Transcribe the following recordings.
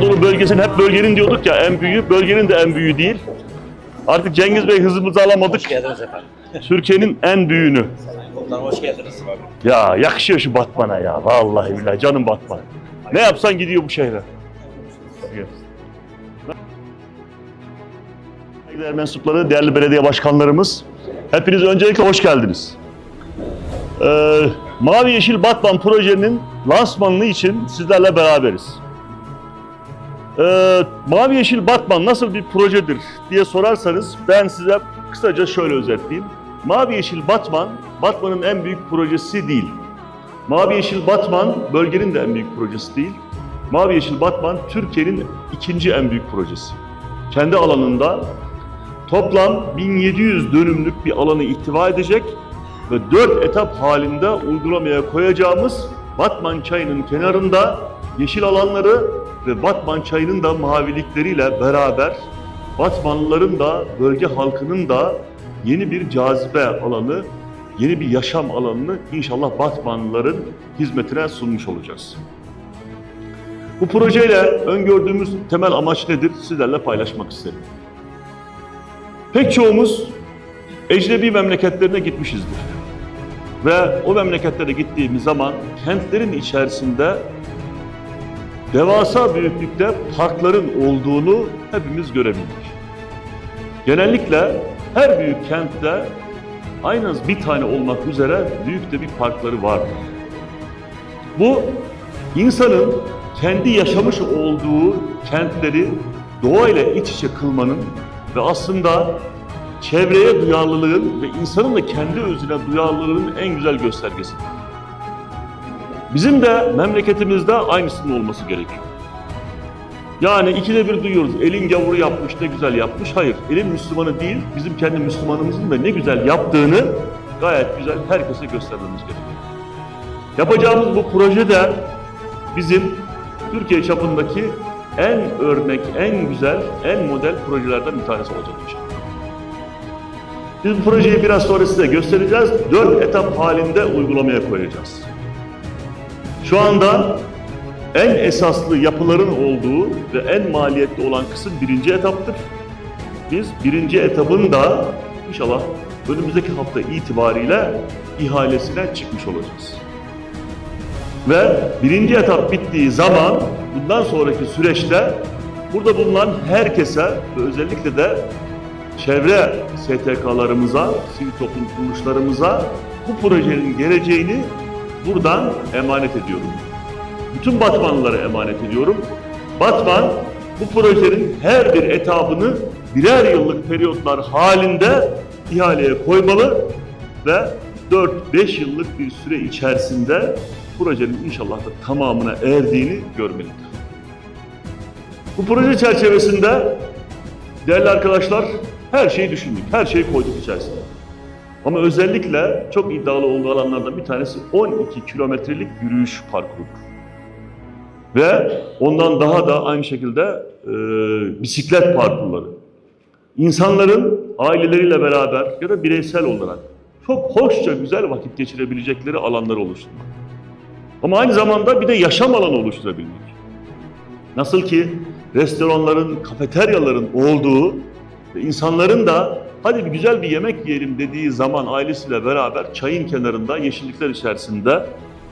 Güneydoğu bölgesinin hep bölgenin diyorduk ya en büyüğü. Bölgenin de en büyüğü değil. Artık Cengiz Bey hızımızı alamadık. Hoş geldiniz efendim. Türkiye'nin en büyüğünü. Komutanım hoş geldiniz. Ya yakışıyor şu Batman'a ya. Vallahi billahi canım Batman. Ne yapsan gidiyor bu şehre. Saygıdeğer mensupları, değerli belediye başkanlarımız. Hepiniz öncelikle hoş geldiniz. Ee, Mavi Yeşil Batman projenin lansmanını için sizlerle beraberiz. Ee, Mavi Yeşil Batman nasıl bir projedir diye sorarsanız ben size kısaca şöyle özetleyeyim. Mavi Yeşil Batman, Batman'ın en büyük projesi değil. Mavi Yeşil Batman, bölgenin de en büyük projesi değil. Mavi Yeşil Batman, Türkiye'nin ikinci en büyük projesi. Kendi alanında toplam 1700 dönümlük bir alanı ihtiva edecek ve 4 etap halinde uygulamaya koyacağımız Batman çayının kenarında yeşil alanları ve Batman çayının da mavilikleriyle beraber Batmanlıların da bölge halkının da yeni bir cazibe alanı, yeni bir yaşam alanını inşallah Batmanlıların hizmetine sunmuş olacağız. Bu projeyle öngördüğümüz temel amaç nedir? Sizlerle paylaşmak isterim. Pek çoğumuz ecnebi memleketlerine gitmişizdir. Ve o memleketlere gittiğimiz zaman kentlerin içerisinde devasa büyüklükte parkların olduğunu hepimiz görebildik. Genellikle her büyük kentte en az bir tane olmak üzere büyük de bir parkları vardır. Bu insanın kendi yaşamış olduğu kentleri doğayla iç içe kılmanın ve aslında çevreye duyarlılığın ve insanın da kendi özüne duyarlılığının en güzel göstergesidir. Bizim de memleketimizde aynısının olması gerekiyor. Yani ikide bir duyuyoruz, elin gavuru yapmış, ne güzel yapmış. Hayır, elin Müslümanı değil, bizim kendi Müslümanımızın da ne güzel yaptığını gayet güzel herkese göstermemiz gerekiyor. Yapacağımız bu proje de bizim Türkiye çapındaki en örnek, en güzel, en model projelerden bir tanesi olacak inşallah. Biz bu projeyi biraz sonra size göstereceğiz. Dört etap halinde uygulamaya koyacağız. Şu anda en esaslı yapıların olduğu ve en maliyetli olan kısım birinci etaptır. Biz birinci etapın da inşallah önümüzdeki hafta itibariyle ihalesine çıkmış olacağız. Ve birinci etap bittiği zaman bundan sonraki süreçte burada bulunan herkese ve özellikle de çevre STK'larımıza, sivil toplum kuruluşlarımıza bu projenin geleceğini buradan emanet ediyorum. Bütün Batmanlılara emanet ediyorum. Batman bu projenin her bir etabını birer yıllık periyotlar halinde ihaleye koymalı ve 4-5 yıllık bir süre içerisinde projenin inşallah da tamamına erdiğini görmelidir. Bu proje çerçevesinde değerli arkadaşlar her şeyi düşündük, her şeyi koyduk içerisine. Ama özellikle çok iddialı olduğu alanlardan bir tanesi 12 kilometrelik yürüyüş parkuru. Ve ondan daha da aynı şekilde e, bisiklet parkurları. İnsanların aileleriyle beraber ya da bireysel olarak çok hoşça güzel vakit geçirebilecekleri alanları oluşturmak. Ama aynı zamanda bir de yaşam alanı oluşturabilmek. Nasıl ki restoranların, kafeteryaların olduğu ve insanların da hadi bir güzel bir yemek yiyelim dediği zaman ailesiyle beraber çayın kenarında, yeşillikler içerisinde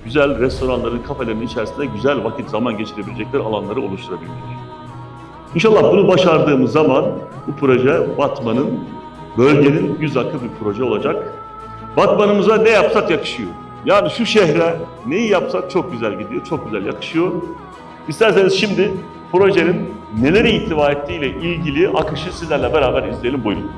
güzel restoranların, kafelerin içerisinde güzel vakit zaman geçirebilecekleri alanları oluşturabilmek. İnşallah bunu başardığımız zaman bu proje Batman'ın, bölgenin yüz akı bir proje olacak. Batman'ımıza ne yapsak yakışıyor. Yani şu şehre neyi yapsak çok güzel gidiyor, çok güzel yakışıyor. İsterseniz şimdi projenin neleri ihtiva ettiğiyle ilgili akışı sizlerle beraber izleyelim. Buyurun.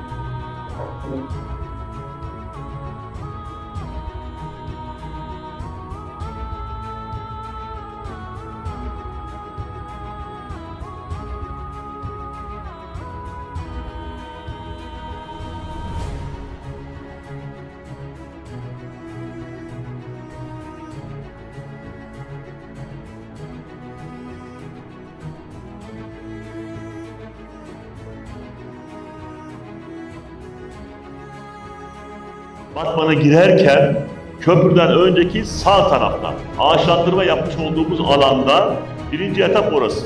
Batman'a girerken köprüden önceki sağ tarafta ağaçlandırma yapmış olduğumuz alanda birinci etap orası.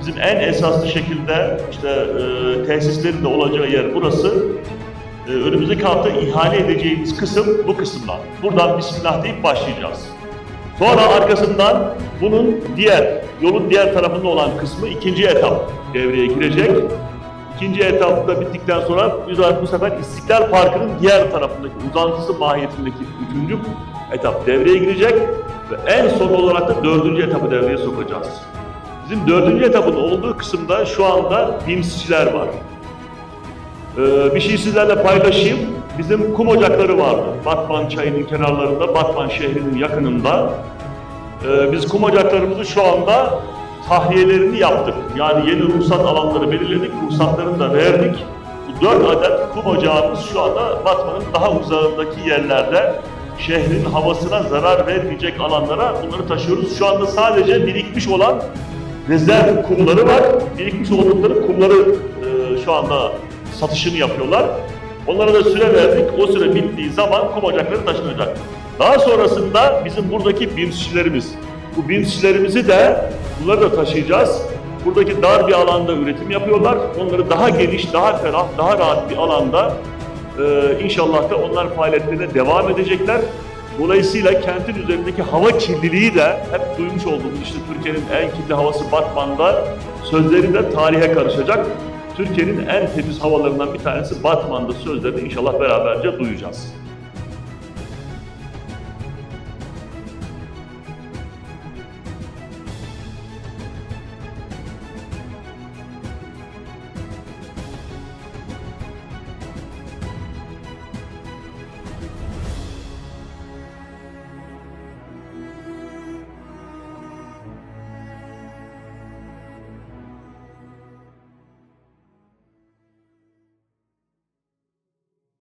bizim en esaslı şekilde işte e, tesislerin de olacağı yer burası. E, önümüzdeki hafta ihale edeceğimiz kısım bu kısımdan. Buradan Bismillah deyip başlayacağız. Sonra arkasından bunun diğer, yolun diğer tarafında olan kısmı ikinci etap devreye girecek. İkinci etapta bittikten sonra bu sefer- bu sefer İstiklal Parkı'nın diğer tarafındaki uzantısı mahiyetindeki üçüncü etap devreye girecek ve en son olarak da dördüncü etapı devreye sokacağız. Bizim dördüncü etapın olduğu kısımda şu anda BİMS'çiler var. Ee, bir şey sizlerle paylaşayım. Bizim kum ocakları vardı. Batman çayının kenarlarında, Batman şehrinin yakınında. Ee, biz kum ocaklarımızı şu anda tahliyelerini yaptık. Yani yeni ruhsat alanları belirledik, ruhsatlarını da verdik. Bu dört adet kum ocağımız şu anda Batman'ın daha uzağındaki yerlerde şehrin havasına zarar vermeyecek alanlara bunları taşıyoruz. Şu anda sadece birikmiş olan rezerv kumları var. Birikmiş oldukları kumları e, şu anda satışını yapıyorlar. Onlara da süre verdik. O süre bittiği zaman kum ocakları taşınacak. Daha sonrasında bizim buradaki BİMS'çilerimiz, bu BİMS'çilerimizi de bunları da taşıyacağız. Buradaki dar bir alanda üretim yapıyorlar. Onları daha geniş, daha ferah, daha rahat bir alanda e, inşallah da onlar faaliyetlerine devam edecekler. Dolayısıyla kentin üzerindeki hava kirliliği de hep duymuş olduğumuz işte Türkiye'nin en kirli havası Batman'da sözleri de tarihe karışacak. Türkiye'nin en temiz havalarından bir tanesi Batman'da sözlerini inşallah beraberce duyacağız.